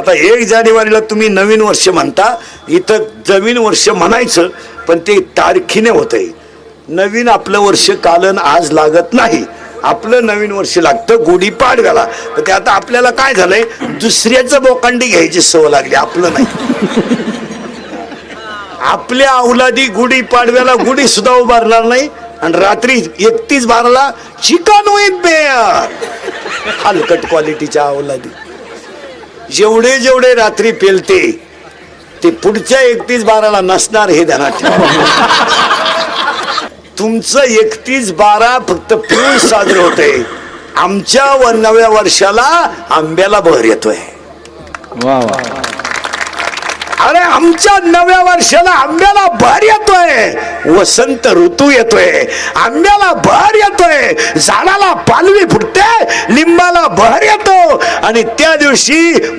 आता एक जानेवारीला तुम्ही नवीन वर्ष म्हणता इथं जमीन वर्ष म्हणायचं पण ते तारखीने होतंय. नवीन आपलं वर्ष कालन आज लागत नाही. आपलं नवीन वर्ष लागतं गुढीपाडव्याला तर ते आता आपल्याला काय झालंय? दुसऱ्याचं बोकांडी घ्यायची सवय लागली आपलं नाही. आपल्या अवलादी गुढी पाडव्याला गुढी सुद्धा उभारणार नाही आणि रात्री एकतीस बाराला चिकन विथ बेअर. हलकट क्वालिटीच्या अवलादी जेवढे जेवढे रात्री पेलते ते पुढच्या एकतीस बाराला नसणार हे ध्यानात ठेवा. तुमचं एकतीस बारा फक्त पिऊन साजरं होतंय. आमच्या व नव्या वर्षाला आंब्याला बहर येतोय. अरे आमच्या नव्या वर्षाला आंब्याला भर येतोय. वसंत ऋतू येतोय. आंब्याला भर येतोय. झाडाला पालवी फुटते लिंबाला भर येतो आणि त्या दिवशी